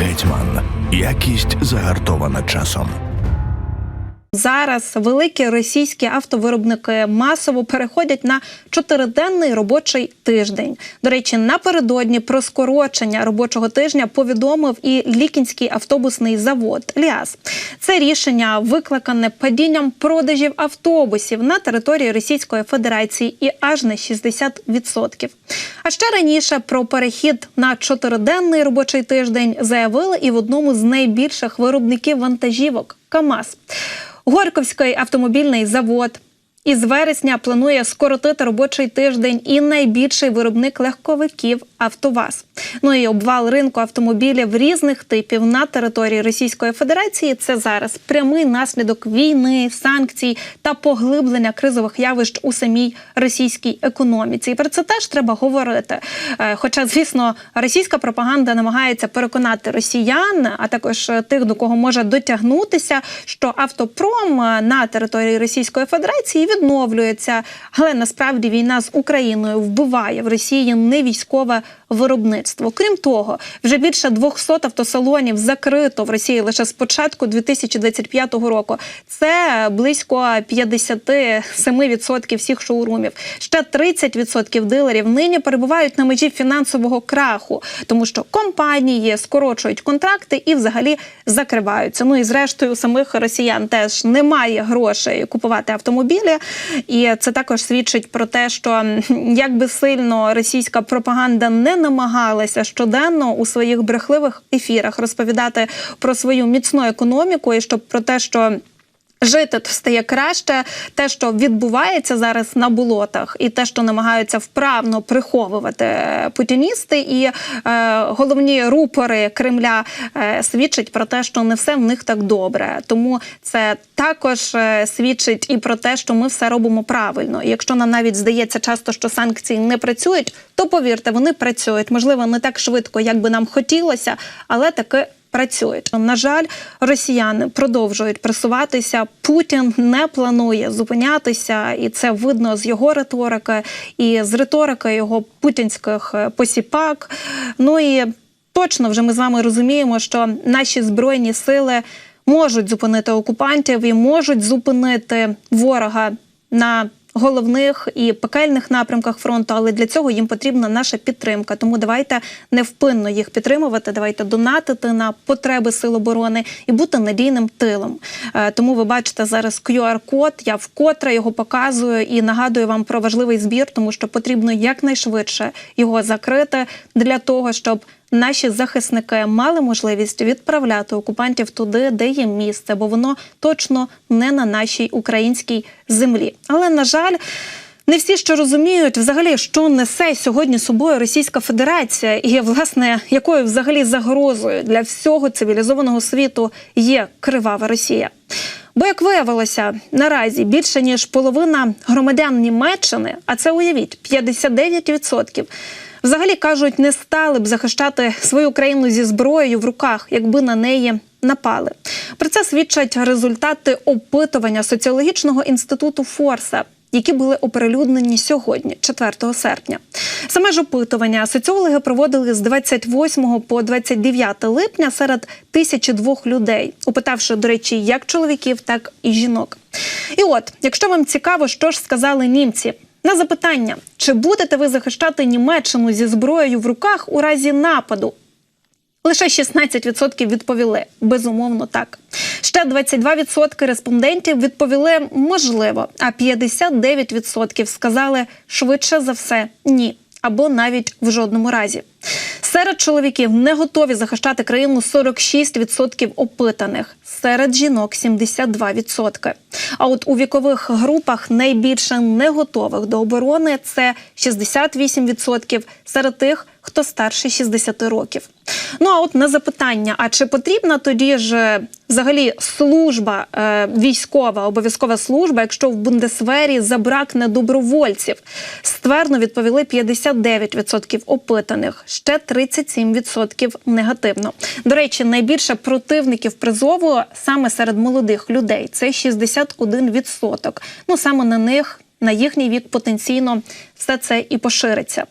Гетьман. Якість загартована часом. Зараз великі російські автовиробники масово переходять на чотириденний робочий тиждень. До речі, напередодні про скорочення робочого тижня повідомив і Лікінський автобусний завод Ліас. Це рішення викликане падінням продажів автобусів на території Російської Федерації і аж на 60%. А ще раніше про перехід на чотириденний робочий тиждень заявили і в одному з найбільших виробників вантажівок КАМАЗ. Горьковський автомобільний завод із вересня планує скоротити робочий тиждень і найбільший виробник легковиків Автоваз. Ну і обвал ринку автомобілів різних типів на території Російської Федерації. Це зараз прямий наслідок війни, санкцій та поглиблення кризових явищ у самій російській економіці. І про це теж треба говорити. Е, Хоча, звісно, російська пропаганда намагається переконати росіян, а також тих, до кого може дотягнутися, що автопром на території Російської Федерації відновлюється. Але насправді війна з Україною вбиває в Росії не військове виробництво. Крім того, вже більше 200 автосалонів закрито в Росії лише з початку 2025 року. Це близько 57% всіх шоурумів. Ще 30% дилерів нині перебувають на межі фінансового краху, тому що компанії скорочують контракти і взагалі закриваються. Ну і зрештою у самих росіян теж немає грошей купувати автомобілі, і це також свідчить про те, що як би сильно російська пропаганда не намагалася щоденно у своїх брехливих ефірах розповідати про свою міцну економіку і щоб про те, що. Жити стає краще, те, що відбувається зараз на болотах, і те, що намагаються вправно приховувати е, путіністи, і е, головні рупори Кремля е, свідчить про те, що не все в них так добре. Тому це також е, свідчить і про те, що ми все робимо правильно. І якщо нам навіть здається часто, що санкції не працюють, то повірте, вони працюють. Можливо, не так швидко, як би нам хотілося, але таки працюють. На жаль, росіяни продовжують пресуватися. Путін не планує зупинятися, і це видно з його риторики і з риторики його путінських е, посіпак. Ну і точно вже ми з вами розуміємо, що наші збройні сили можуть зупинити окупантів і можуть зупинити ворога на головних і пекельних напрямках фронту, але для цього їм потрібна наша підтримка. Тому давайте невпинно їх підтримувати. Давайте донатити на потреби сил оборони і бути надійним тилом. Е, Тому ви бачите зараз QR-код. Я вкотре його показую і нагадую вам про важливий збір, тому що потрібно якнайшвидше його закрити для того, щоб наші захисники мали можливість відправляти окупантів туди, де є місце, бо воно точно не на нашій українській землі. Але на жаль. Не всі що розуміють, взагалі, що несе сьогодні собою Російська Федерація, і власне якою взагалі загрозою для всього цивілізованого світу є кривава Росія. Бо як виявилося, наразі більше ніж половина громадян Німеччини, а це уявіть 59%, взагалі кажуть, не стали б захищати свою країну зі зброєю в руках, якби на неї напали. Про це свідчать результати опитування соціологічного інституту Форса. Які були оприлюднені сьогодні, 4 серпня. Саме ж опитування соціологи проводили з 28 по 29 липня серед 1002 людей, опитавши, до речі, як чоловіків, так і жінок. І от, якщо вам цікаво, що ж сказали німці на запитання, чи будете ви захищати Німеччину зі зброєю в руках у разі нападу, Лише 16% відповіли безумовно так. Ще 22% респондентів відповіли можливо, а 59% сказали швидше за все ні або навіть в жодному разі. Серед чоловіків не готові захищати країну 46% опитаних, серед жінок 72%. А от у вікових групах найбільше не готових до оборони це 68% серед тих, хто старше 60 років. Ну а от на запитання: а чи потрібна тоді ж е, взагалі служба е, військова, обов'язкова служба, якщо в Бундесвері забракне добровольців? Ствердно відповіли 59% опитаних, ще 37% негативно. До речі, найбільше противників призову саме серед молодих людей це 61%. Ну саме на них на їхній вік потенційно все це і пошириться.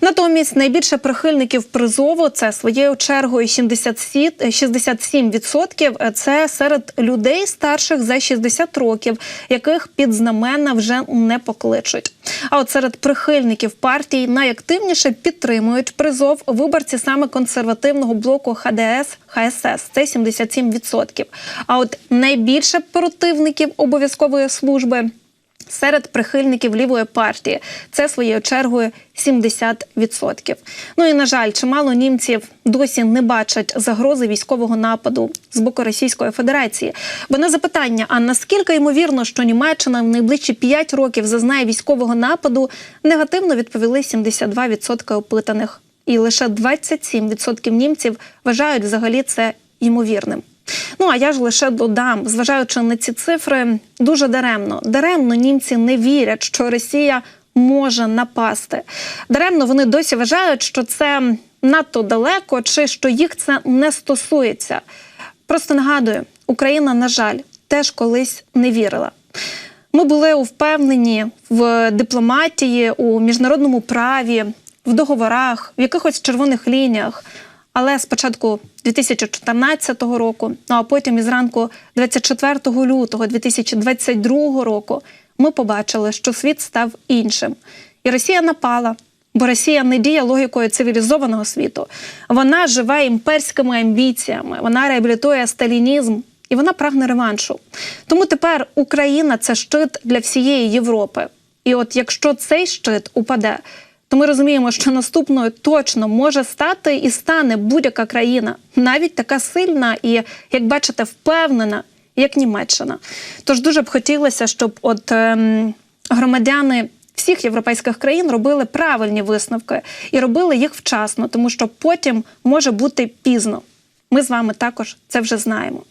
Натомість найбільше прихильників призову це своєю чергою 67, 67% це серед людей старших за 60 років, яких під знамена вже не покличуть. А от серед прихильників партій найактивніше підтримують призов виборці саме консервативного блоку ХДС ХСС. Це 77%. А от найбільше противників обов'язкової служби. Серед прихильників лівої партії це своєю чергою 70%. Ну і на жаль, чимало німців досі не бачать загрози військового нападу з боку Російської Федерації. Бо на запитання, а наскільки ймовірно, що Німеччина в найближчі 5 років зазнає військового нападу, негативно відповіли 72% опитаних, і лише 27% німців вважають взагалі це ймовірним. Ну а я ж лише додам, зважаючи на ці цифри, дуже даремно. Даремно німці не вірять, що Росія може напасти. Даремно вони досі вважають, що це надто далеко, чи що їх це не стосується. Просто нагадую, Україна, на жаль, теж колись не вірила. Ми були впевнені в дипломатії, у міжнародному праві, в договорах, в якихось червоних лініях. Але спочатку 2014 року, ну а потім із ранку 24 лютого 2022 року ми побачили, що світ став іншим. І Росія напала, бо Росія не діє логікою цивілізованого світу. Вона живе імперськими амбіціями, вона реабілітує сталінізм і вона прагне реваншу. Тому тепер Україна це щит для всієї Європи. І от якщо цей щит упаде, то ми розуміємо, що наступною точно може стати і стане будь-яка країна, навіть така сильна і, як бачите, впевнена, як Німеччина. Тож дуже б хотілося, щоб от ем, громадяни всіх європейських країн робили правильні висновки і робили їх вчасно, тому що потім може бути пізно. Ми з вами також це вже знаємо.